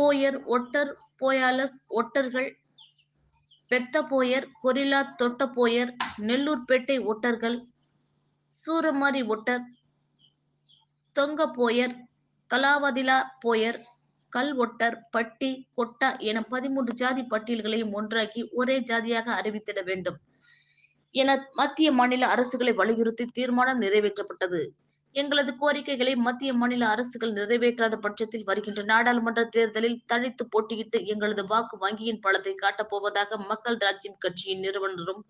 Boer ஒட்டர் போயாலஸ் ஒட்டர்கள் பெத்த Boer gorilla தொட்ட போயர் நெல்லூர்பேட்டை ஒட்டர்கள் சூரமாரி ஒட்டர் தொங்க போயர் கலாவதிலா போயர் கல் ஒட்டர் பட்டி கொட்டா என பதிமூன்று ஜாதி பட்டியல்களையும் ஒன்றாக்கி ஒரே ஜாதியாக அறிவித்திட வேண்டும். என மத்திய மாநில அரசுகளை வலியுறுத்தி தீர்மானம் நிறைவேற்றப்பட்டது. எங்களது கோரிக்கைகளை மத்திய மாநில அரசுகள் நிறைவேற்றாத பட்சத்தில் வருகின்ற நாடாளுமன்ற தேர்தலில் தழித்து போட்டியிட்டு எங்களது வாக்கு வங்கியின் பலத்தை காட்டப் போவதாக மக்கள் ராஜ்யம் கட்சியின் நிறுவனரும்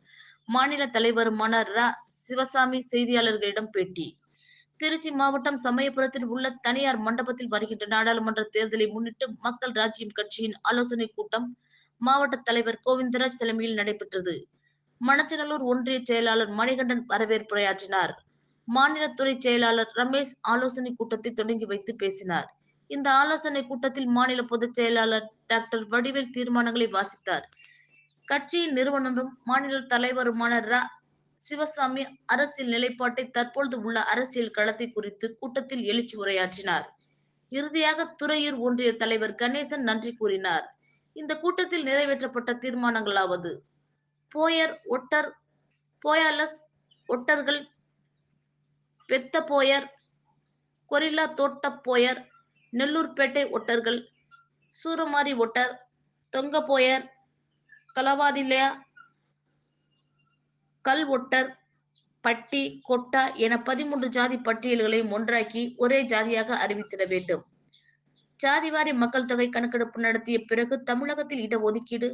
மாநில தலைவருமான ரா. சிவசாமி செய்தியாளர்களிடம் பேட்டி. திருச்சி மாவட்டம் சமயபுரத்தில் உள்ள தனியார் மண்டபத்தில் வருகின்ற நாடாளுமன்ற தேர்தலை முன்னிட்டு மக்கள் ராஜ்யம் கட்சியின் ஆலோசனை கூட்டம் மாவட்ட தலைவர் கோவிந்தராஜ் தலைமையில் நடைபெற்றது. மணச்சநல்லூர் ஒன்றிய செயலாளர் மணிகண்டன் வரவேற்புரையாற்றினார். மாநில துறை செயலாளர் ரமேஷ் ஆலோசனை கூட்டத்தை தொடங்கி வைத்து பேசினார். இந்த ஆலோசனை கூட்டத்தில் மாநில பொதுச் செயலாளர் டாக்டர் வடிவேல் தீர்மானங்களை வாசித்தார். கட்சியின் நிறுவனரும் மாநில தலைவருமான ர. சிவசாமி அரசியல் நிலைப்பாட்டை தற்பொழுது உள்ள அரசியல் களத்தை குறித்து கூட்டத்தில் எழுச்சி உரையாற்றினார். இறுதியாக துறையூர் ஒன்றிய தலைவர் கணேசன் நன்றி கூறினார். இந்த கூட்டத்தில் நிறைவேற்றப்பட்ட தீர்மானங்களாவது போயர் ஒட்டர் போயாலஸ் ஒட்டர்கள் பெத்த போயர் கொரில்லா தோட்ட போயர் நெல்லூர்பேட்டை ஒட்டர்கள் சூரமாரி ஒட்டர் தொங்க போயர் கலவாதிலயா கல் ஒட்டர் பட்டி கொட்டா என பதிமூன்று ஜாதி பட்டியல்களையும் ஒன்றாக்கி ஒரே ஜாதியாக அறிவித்திட வேண்டும். ஜாதிவாரி மக்கள் தொகை கணக்கெடுப்பு நடத்திய பிறகு தமிழகத்தில் இடஒதுக்கீடு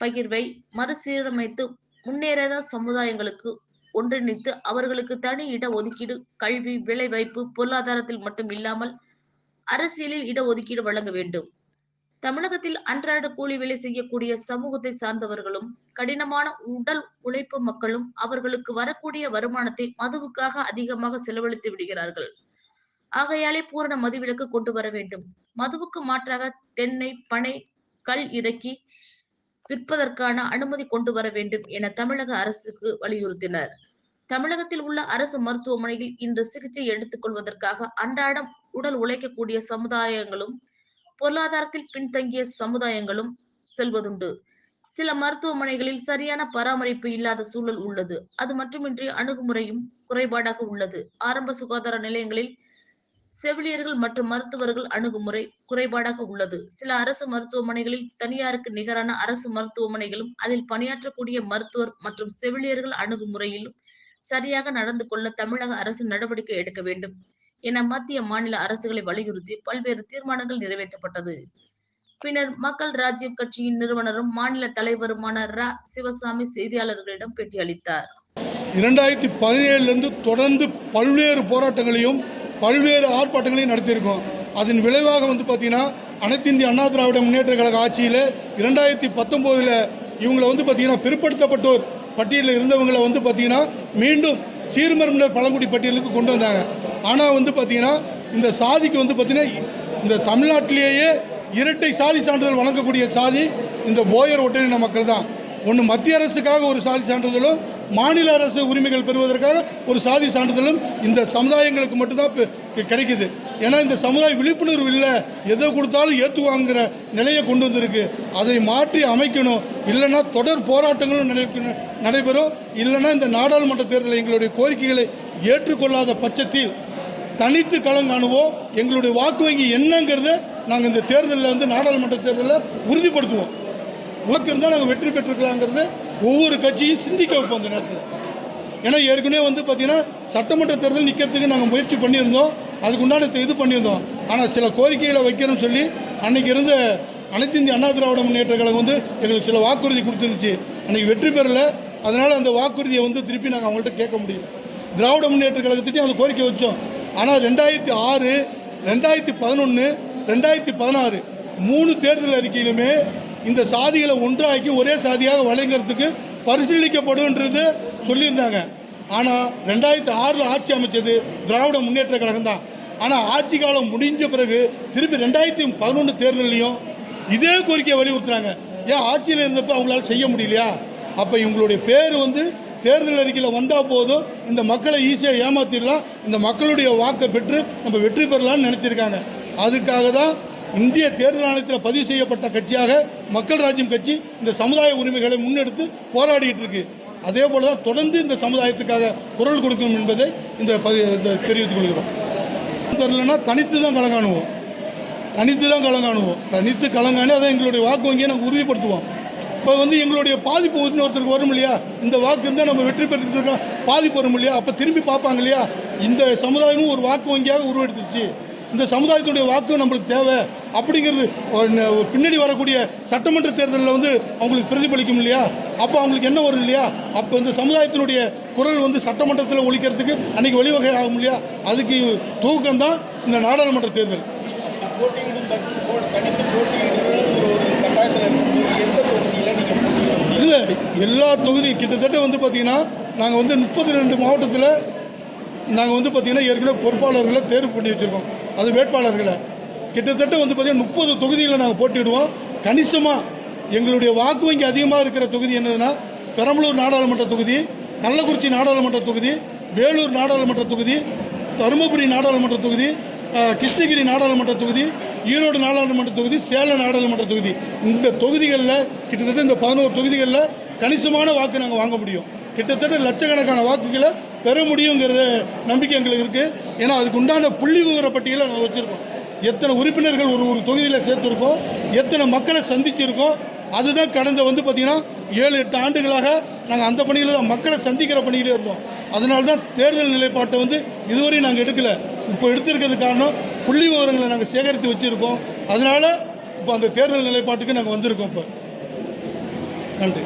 பகிர்வை மறுசீரமைத்து முன்னேறாத சமுதாயங்களுக்கு ஒன்றிணைத்து அவர்களுக்கு தனி இட ஒதுக்கீடு கல்வி வேலைவாய்ப்பு பொருளாதாரத்தில் மட்டும் இல்லாமல் அரசியலில் இட ஒதுக்கீடு வழங்க வேண்டும். தமிழகத்தில் அன்றாட கூலி வேலை செய்யக்கூடிய சமூகத்தை சார்ந்தவர்களும் கடினமான உடல் உழைப்பு மக்களும் அவர்களுக்கு வரக்கூடிய வருமானத்தை மதுவுக்காக அதிகமாக செலவழித்து விடுகிறார்கள். ஆகையாலே பூரண மதுவிலக்கு கொண்டு வர வேண்டும். மதுவுக்கு மாற்றாக தென்னை பனை கல் இறக்கி விற்பதற்கான அனுமதி கொண்டு வர வேண்டும் என தமிழக அரசுக்கு வலியுறுத்தினர். தமிழகத்தில் உள்ள அரசு மருத்துவமனையில் இன்று சிகிச்சை எடுத்துக் கொள்வதற்காக அன்றாடம் உடல் உழைக்கக்கூடிய சமுதாயங்களும் பொருளாதாரத்தில் பின்தங்கிய சமுதாயங்களும் செல்வதுண்டு. சில மருத்துவமனைகளில் சரியான பராமரிப்பு இல்லாத சூழல் உள்ளது. அது மட்டுமின்றி அணுகுமுறையும் குறைபாடாக உள்ளது. ஆரம்ப சுகாதார நிலையங்களில் செவிலியர்கள் மற்றும் மருத்துவர்கள் அணுகுமுறை குறைபாடாக உள்ளது. சில அரசு மருத்துவமனைகளில் தனியாருக்கு நிகரான அரசு மருத்துவமனைகளும் அதில் பணியாற்றக்கூடிய மருத்துவர் மற்றும் செவிலியர்கள் அணுகுமுறையிலும் சரியாக நடந்து கொள்ள தமிழக அரசு நடவடிக்கை எடுக்க வேண்டும் என மத்திய மாநில அரசுகளை வலியுறுத்தி பல்வேறு தீர்மானங்கள் நிறைவேற்றப்பட்டது. பின்னர் மக்கள் ராஜ்ய கட்சியின் நிறுவனரும் மாநில தலைவருமான ரா. சிவசாமி செய்தியாளர்களிடம் பேட்டியளித்தார். இரண்டாயிரத்தி பதினேழுலேருந்து தொடர்ந்து பல்வேறு போராட்டங்களையும் பல்வேறு ஆர்ப்பாட்டங்களையும் நடத்தியிருக்கோம். அதன் விளைவாக வந்து பார்த்திங்கன்னா அனைத்து இந்திய அண்ணா திராவிட முன்னேற்ற கழக ஆட்சியில் இரண்டாயிரத்தி பத்தொம்போதில் இவங்களை வந்து பார்த்திங்கன்னா பிற்படுத்தப்பட்டோர் பட்டியலில் இருந்தவங்களை வந்து பார்த்திங்கன்னா மீண்டும் சீர்மரபினர் பழங்குடி பட்டியலுக்கு கொண்டு வந்தாங்க. ஆனால் வந்து பார்த்திங்கன்னா இந்த சாதிக்கு வந்து பார்த்திங்கன்னா இந்த தமிழ்நாட்டிலேயே இரட்டை சாதி சான்றிதழ் வழங்கக்கூடிய சாதி இந்த போயர் ஒட்டரின மக்கள் தான். ஒன்று மத்திய அரசுக்காக ஒரு சாதி சான்றிதழும் மாநில அரசு உரிமைகள் பெறுவதற்காக ஒரு சாதி சான்றிதழும் இந்த சமுதாயங்களுக்கு மட்டும்தான் கிடைக்குது. ஏன்னா இந்த சமுதாய விழிப்புணர்வு இல்லை. எதை கொடுத்தாலும் ஏற்றுவாங்கிற நிலையை கொண்டு வந்திருக்கு. அதை மாற்றி அமைக்கணும். இல்லைன்னா தொடர் போராட்டங்களும் நடை- நடைபெறும். இல்லைன்னா இந்த நாடாளுமன்ற தேர்தலில் எங்களுடைய கோரிக்கைகளை ஏற்றுக்கொள்ளாத பட்சத்தில் தனித்து களம் காணுவோம். எங்களுடைய வாக்கு வங்கி என்னங்கிறத நாங்கள் இந்த தேர்தலில் வந்து நாடாளுமன்ற தேர்தலில் உறுதிப்படுத்துவோம். வாக்கு இருந்தால் நாங்கள் வெற்றி பெற்றுக்கலாங்கிறத ஒவ்வொரு கட்சியும் சிந்திக்க வைப்போம் அந்த நேரத்தில். ஏன்னா ஏற்கனவே வந்து பார்த்தீங்கன்னா சட்டமன்ற தேர்தல் நிற்கிறதுக்கு நாங்கள் முயற்சி பண்ணியிருந்தோம். அதுக்கு உண்டான இது பண்ணியிருந்தோம். ஆனால் சில கோரிக்கைகளை வைக்கிறோம்னு சொல்லி அன்னைக்கு இருந்த அனைத்து இந்திய அண்ணா திராவிட முன்னேற்ற கழகம் வந்து எங்களுக்கு சில வாக்குறுதி கொடுத்துருந்துச்சு. அன்றைக்கி வெற்றி பெறல. அதனால் அந்த வாக்குறுதியை வந்து திருப்பி நாங்கள் அவங்கள்ட்ட கேட்க முடியல. திராவிட முன்னேற்ற கழகத்திட்டையும் அந்த கோரிக்கை வச்சோம். ஆனால் ரெண்டாயிரத்தி ஆறு ரெண்டாயிரத்தி பதினொன்று ரெண்டாயிரத்தி பதினாறு மூணு தேர்தல் அறிக்கையிலுமே இந்த சாதிகளை ஒன்றாக்கி ஒரே சாதியாக வழங்குறதுக்கு பரிசீலிக்கப்படுன்றது சொல்லியிருந்தாங்க. ஆனால் ரெண்டாயிரத்தி ஆறில் ஆட்சி அமைச்சது திராவிட முன்னேற்ற கழகம் தான். ஆனால் ஆட்சி காலம் முடிஞ்ச பிறகு திருப்பி ரெண்டாயிரத்தி பதினொன்று தேர்தலையும் இதே கோரிக்கையை வலியுறுத்துறாங்க. ஏன் ஆட்சியில் இருந்தப்போ அவங்களால செய்ய முடியலையா? அப்போ இவங்களுடைய பேர் வந்து தேர்தல் அறிக்கையில் வந்தால் போதும் இந்த மக்களை ஈஸியாக ஏமாற்றிடலாம் இந்த மக்களுடைய வாக்கை பெற்று நம்ம வெற்றி பெறலாம்னு நினச்சிருக்காங்க. அதுக்காக தான் இந்திய தேர்தல் ஆணையத்தில் பதிவு செய்யப்பட்ட கட்சியாக மக்கள் ராஜ்யம் கட்சி இந்த சமுதாய உரிமைகளை முன்னெடுத்து போராடிட்டு இருக்கு. அதே போல தான் தொடர்ந்து இந்த சமுதாயத்துக்காக குரல் கொடுக்கும் என்பதை இந்த இந்த தெரிவித்துக் கொள்கிறோம். தெரிலனா தனித்து தான் கலங்காணுவோம். தனித்து தான் கலங்காணுவோம். தனித்து கலங்காணி அதை எங்களுடைய வாக்கு வங்கியை நாங்கள் உறுதிப்படுத்துவோம். இப்போ வந்து எங்களுடைய பாதிப்பு ஒருத்தருக்கு வரும் இல்லையா? இந்த வாக்கு இருந்தால் நம்ம வெற்றி பெற்றுக்கிட்டு இருக்கோம். பாதிப்பு வரும் இல்லையா? அப்போ திரும்பி பார்ப்பாங்க இல்லையா? இந்த சமுதாயமும் ஒரு வாக்கு வங்கியாக உருவெடுத்துச்சு இந்த சமுதாயத்துடைய வாக்கு நம்மளுக்கு தேவை அப்படிங்கிறது பின்னாடி வரக்கூடிய சட்டமன்ற தேர்தலில் வந்து அவங்களுக்கு பிரதிபலிக்கும் இல்லையா? அப்போ அவங்களுக்கு என்ன வரும் இல்லையா? அப்போ இந்த சமுதாயத்தினுடைய குரல் வந்து சட்டமன்றத்தில் ஒழிக்கிறதுக்கு அன்னைக்கு வழிவகை ஆகும் இல்லையா? அதுக்கு தூக்கம் தான் இந்த நாடாளுமன்ற தேர்தல். இல்லை எல்லா தொகுதி கிட்டத்தட்ட வந்து பார்த்திங்கன்னா நாங்கள் வந்து முப்பத்தி ரெண்டு மாவட்டத்தில் நாங்கள் வந்து பார்த்திங்கன்னா ஏற்கனவே பொறுப்பாளர்களை தேர்வு பண்ணி வச்சுருக்கோம். அது வேட்பாளர்களை. கிட்டத்தட்ட வந்து பார்த்திங்கன்னா முப்பது தொகுதிகளை நாங்கள் போட்டிடுவோம் கணிசமாக எங்களுடைய வாக்கு வங்கி அதிகமாக இருக்கிற தொகுதி என்னதுன்னா பெரம்பலூர் நாடாளுமன்ற தொகுதி கள்ளக்குறிச்சி நாடாளுமன்ற தொகுதி வேலூர் நாடாளுமன்ற தொகுதி தருமபுரி நாடாளுமன்ற தொகுதி கிருஷ்ணகிரி நாடாளுமன்ற தொகுதி ஈரோடு நாடாளுமன்ற தொகுதி சேலம் நாடாளுமன்ற தொகுதி. இந்த தொகுதிகளில் கிட்டத்தட்ட இந்த பதினோரு தொகுதிகளில் கணிசமான வாக்கு நாங்கள் வாங்க முடியும். கிட்டத்தட்ட லட்சக்கணக்கான வாக்குகளை பெற முடியுங்கிறத நம்பிக்கை எங்களுக்கு இருக்குது ஏன்னா அதுக்கு உண்டான புள்ளி விவர பட்டியலை நாங்கள் வச்சுருக்கோம். எத்தனை உறுப்பினர்கள் ஒரு ஒரு தொகுதியில் சேர்த்துருக்கோம் எத்தனை மக்களை சந்திச்சிருக்கோம் அதுதான் கடந்த வந்து பார்த்திங்கன்னா ஏழு எட்டு ஆண்டுகளாக நாங்கள் அந்த பணியில் தான் மக்களை சந்திக்கிற பணியிலே இருந்தோம். அதனால தான் தேர்தல் நிலைப்பாட்டை வந்து இதுவரையும் நாங்கள் எடுக்கலை. இப்போ எடுத்திருக்கிறது காரணம் புள்ளி விவரங்களை நாங்கள் சேகரித்து வச்சுருக்கோம். அதனால் இப்போ அந்த தேர்தல் நிலைப்பாட்டுக்கு நாங்கள் வந்திருக்கோம் இப்போ. நன்றி.